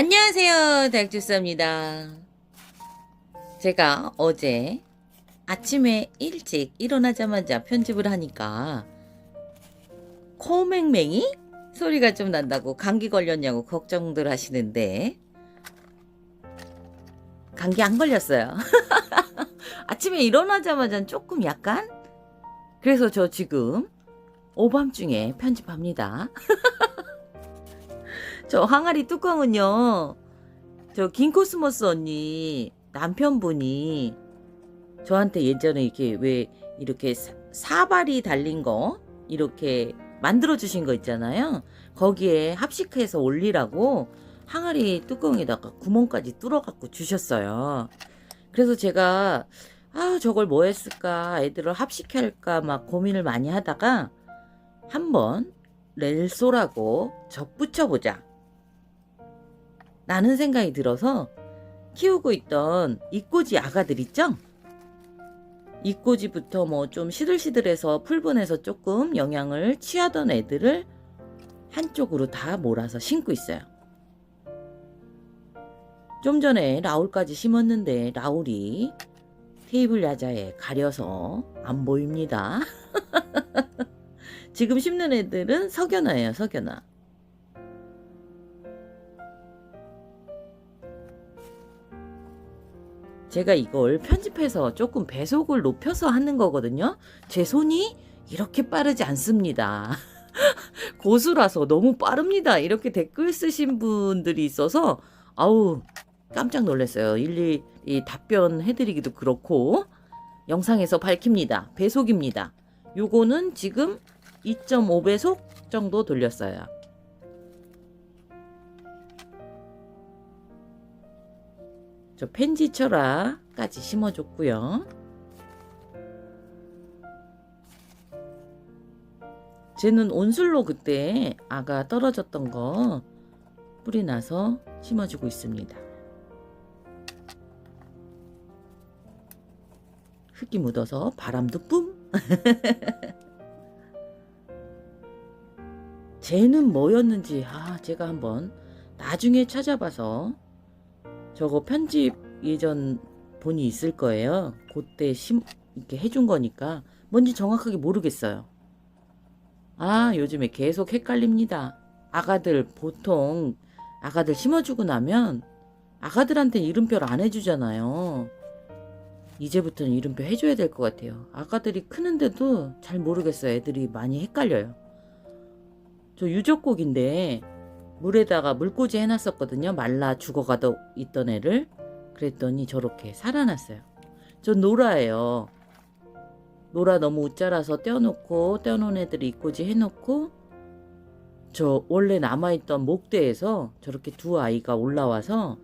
안녕하세요. 다육주스입니다. 제가 어제 아침에 일찍 일어나자마자 편집을 하니까 코맹맹이 소리가 좀 난다고 감기 걸렸냐고 걱정들 하시는데 감기 안 걸렸어요. 아침에 일어나자마자 조금 약간 그래서 저 지금 오밤중에 편집합니다. 저 항아리 뚜껑은요. 저 긴코스모스 언니 남편분이 저한테 예전에 이렇게 왜 이렇게 사- 사발이 달린 거 이렇게 만들어 주신 거 있잖아요. 거기에 합식해서 올리라고 항아리 뚜껑에다가 구멍까지 뚫어 갖고 주셨어요. 그래서 제가 아 저걸 뭐 했을까 애들을 합식할까 막 고민을 많이 하다가 한번 렐소라고 접 붙여보자. 라는 생각이 들어서 키우고 있던 이꼬지 아가들 있죠? 이꼬지부터 뭐 좀 시들시들해서 풀분해서 조금 영향을 취하던 애들을 한쪽으로 다 몰아서 심고 있어요. 좀 전에 라울까지 심었는데 라울이 테이블 야자에 가려서 안 보입니다. 지금 심는 애들은 석연화예요, 석연화. 제가 이걸 편집해서 조금 배속을 높여서 하는 거거든요. 제 손이 이렇게 빠르지 않습니다. 고수라서 너무 빠릅니다. 이렇게 댓글 쓰신 분들이 있어서 아우 깜짝 놀랐어요. 일일이 답변 해드리기도 그렇고 영상에서 밝힙니다. 배속입니다. 요거는 지금 2.5배속 정도 돌렸어요. 저 펜지철화까지 심어줬고요. 쟤는 온술로 그때 아가 떨어졌던 거 뿌리 나서 심어주고 있습니다. 흙이 묻어서 바람도 뿜. 쟤는 뭐였는지 아 제가 한번 나중에 찾아봐서 저거 편집 예전 본이 있을 거예요. 그때 심 이렇게 해준 거니까 뭔지 정확하게 모르겠어요. 아 요즘에 계속 헷갈립니다. 아가들 보통 아가들 심어주고 나면 아가들한테 이름표를 안 해주잖아요. 이제부터는 이름표 해줘야 될 것 같아요. 아가들이 크는데도 잘 모르겠어요. 애들이 많이 헷갈려요. 저 유적곡인데 물에다가 물꽂이 해놨었거든요. 말라 죽어가도 있던 애를. 그랬더니 저렇게 살아났어요. 저 노라예요. 노라 너무 웃자라서 떼어놓고 떼어놓은 애들이 입꼬지 해놓고 저 원래 남아있던 목대에서 저렇게 두 아이가 올라와서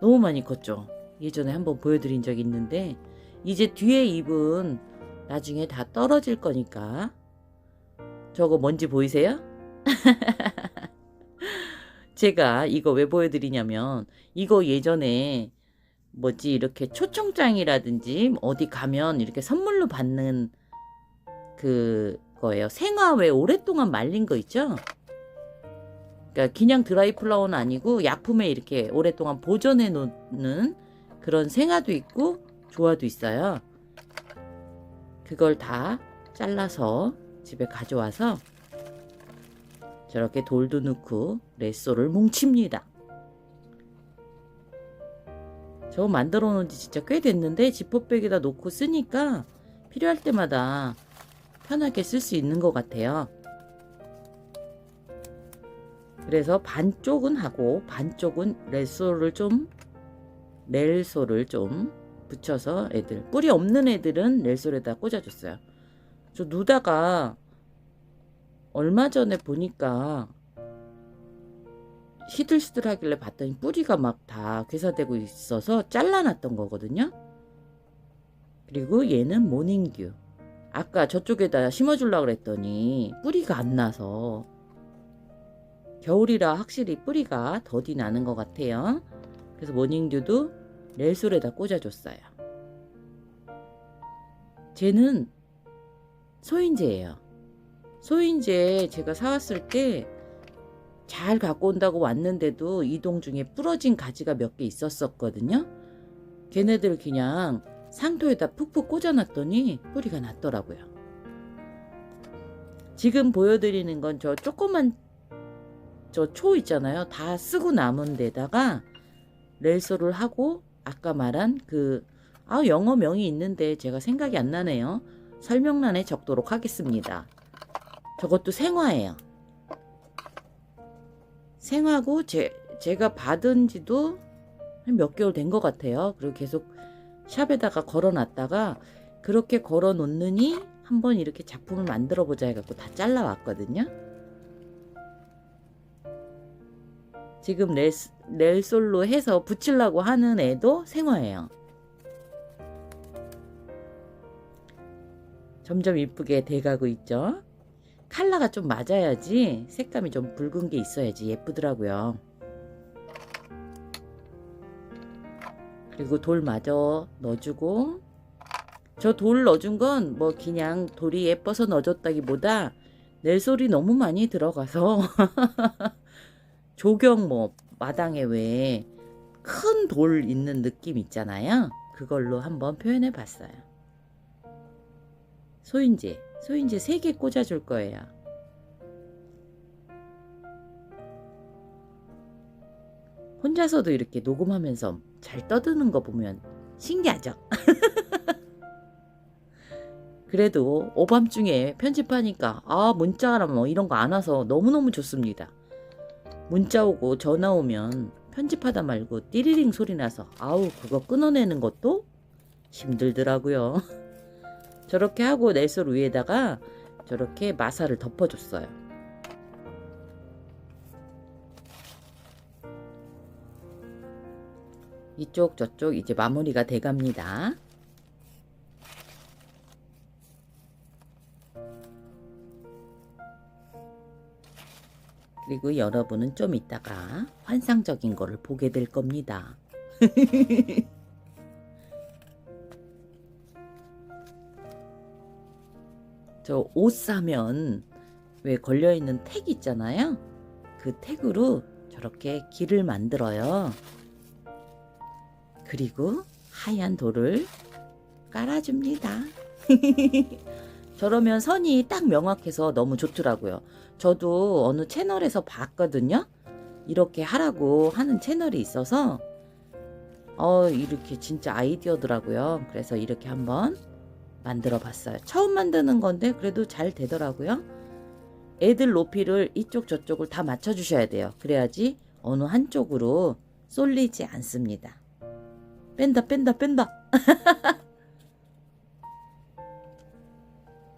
너무 많이 컸죠. 예전에 한번 보여드린 적이 있는데 이제 뒤에 잎은 나중에 다 떨어질 거니까 저거 뭔지 보이세요? 제가 이거 왜 보여드리냐면 이거 예전에 뭐지 이렇게 초청장이라든지 어디 가면 이렇게 선물로 받는 그 거예요. 생화 왜 오랫동안 말린 거 있죠? 그러니까 그냥 드라이 플라워는 아니고 약품에 이렇게 오랫동안 보존해 놓는 그런 생화도 있고 조화도 있어요. 그걸 다 잘라서 집에 가져와서 저렇게 돌도 넣고 레쏘를 뭉칩니다. 저거 만들어 놓은 지 진짜 꽤 됐는데 지퍼백에다 놓고 쓰니까 필요할 때마다 편하게 쓸 수 있는 것 같아요. 그래서 반쪽은 하고 반쪽은 레쏘를 좀 렐소를 좀 붙여서 애들 뿌리 없는 애들은 렐솔에다 꽂아줬어요. 저 누다가 얼마 전에 보니까 시들시들하길래 봤더니 뿌리가 막 다 괴사되고 있어서 잘라놨던 거거든요. 그리고 얘는 모닝듀. 아까 저쪽에다 심어주려고 그랬더니 뿌리가 안 나서 겨울이라 확실히 뿌리가 더디 나는 것 같아요. 그래서 모닝듀도 렐솔에다 꽂아줬어요. 쟤는 소인재예요. 소인재 제가 사왔을 때 잘 갖고 온다고 왔는데도 이동 중에 부러진 가지가 몇 개 있었었거든요. 걔네들 그냥 상토에다 푹푹 꽂아놨더니 뿌리가 났더라고요. 지금 보여드리는 건 저 조그만 저 초 있잖아요. 다 쓰고 남은 데다가 렐소를 하고 아까 말한 그 아, 영어명이 있는데 제가 생각이 안 나네요. 설명란에 적도록 하겠습니다. 저것도 생화예요. 생화고 제, 제가 받은 지도 한몇 개월 된 것 같아요. 그리고 계속 샵에다가 걸어놨다가 그렇게 걸어 놓느니 한번 이렇게 작품을 만들어 보자 해갖고 다 잘라왔거든요. 지금 렐, 렐솔로 해서 붙이려고 하는 애도 생화예요. 점점 이쁘게 돼가고 있죠. 칼라가 좀 맞아야지 색감이 좀 붉은 게 있어야지 예쁘더라고요. 그리고 돌 마저 넣어주고 저 돌 넣어준 건 뭐 그냥 돌이 예뻐서 넣어줬다기보다 넬솔이 너무 많이 들어가서 조경 뭐 마당에 왜 큰 돌 있는 느낌 있잖아요. 그걸로 한번 표현해 봤어요. 소인지, 소인지 3개 꽂아줄 거예요. 혼자서도 이렇게 녹음하면서 잘 떠드는 거 보면 신기하죠? 그래도 오밤중에 편집하니까 아 문자나 뭐 이런 거 안 와서 너무너무 좋습니다. 문자 오고 전화 오면 편집하다 말고 띠리링 소리 나서 아우 그거 끊어내는 것도 힘들더라고요. 저렇게 하고 넬솔 위에다가 저렇게 마사를 덮어줬어요. 이쪽 저쪽 이제 마무리가 돼갑니다. 그리고 여러분은 좀 이따가 환상적인 거를 보게 될 겁니다. 저 옷 사면 왜 걸려 있는 택 있잖아요. 그 택으로 저렇게 길을 만들어요. 그리고 하얀 돌을 깔아줍니다. 저러면 선이 딱 명확해서 너무 좋더라고요. 저도 어느 채널에서 봤거든요. 이렇게 하라고 하는 채널이 있어서 어 이렇게 진짜 아이디어더라고요. 그래서 이렇게 한번 만들어 봤어요. 처음 만드는 건데 그래도 잘 되더라고요. 애들 높이를 이쪽 저쪽을 다 맞춰 주셔야 돼요. 그래야지 어느 한쪽으로 쏠리지 않습니다. 뺀다 뺀다 뺀다.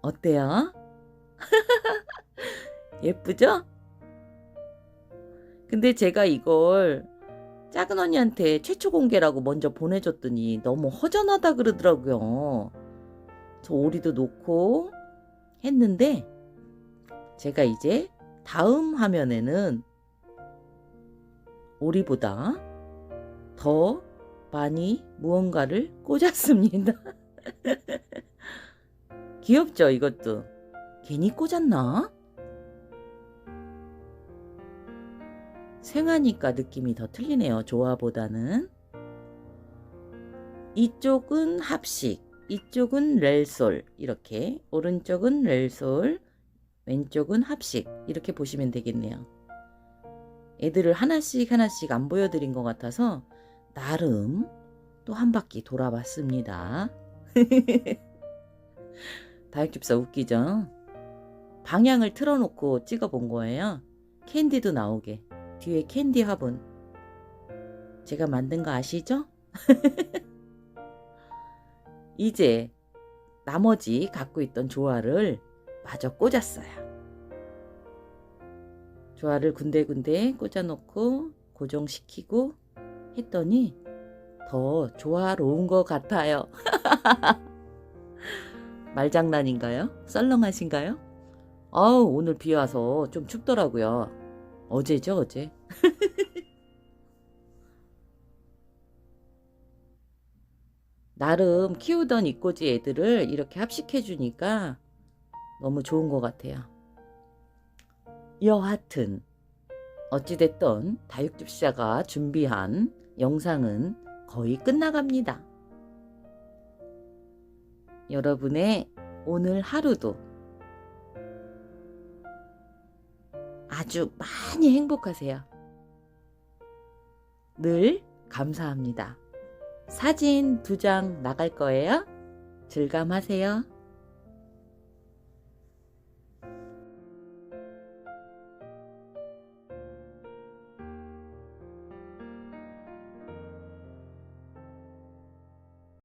어때요? 예쁘죠? 근데 제가 이걸 작은 언니한테 최초 공개라고 먼저 보내줬더니 너무 허전하다 그러더라고요. 저 오리도 놓고 했는데 제가 이제 다음 화면에는 오리보다 더 많이 무언가를 꽂았습니다. 귀엽죠, 이것도. 괜히 꽂았나? 생하니까 느낌이 더 틀리네요. 조화보다는. 이쪽은 합식, 이쪽은 렐솔 이렇게 오른쪽은 렐솔, 왼쪽은 합식 이렇게 보시면 되겠네요. 애들을 하나씩 하나씩 안 보여드린 것 같아서 나름 또 한 바퀴 돌아봤습니다. 다육집사 웃기죠? 방향을 틀어놓고 찍어본 거예요. 캔디도 나오게. 뒤에 캔디 화분. 제가 만든 거 아시죠? 이제 나머지 갖고 있던 조화를 마저 꽂았어요. 조화를 군데군데 꽂아놓고 고정시키고 했더니 더 조화로운 것 같아요. 말장난인가요? 썰렁하신가요? 아우, 오늘 비 와서 좀 춥더라고요. 어제죠, 어제. 나름 키우던 이꼬지 애들을 이렇게 합식해 주니까 너무 좋은 것 같아요. 여하튼, 어찌됐든 다육집사가 준비한 영상은 거의 끝나갑니다. 여러분의 오늘 하루도 아주 많이 행복하세요. 늘 감사합니다. 사진 두 장 나갈 거예요. 즐감하세요.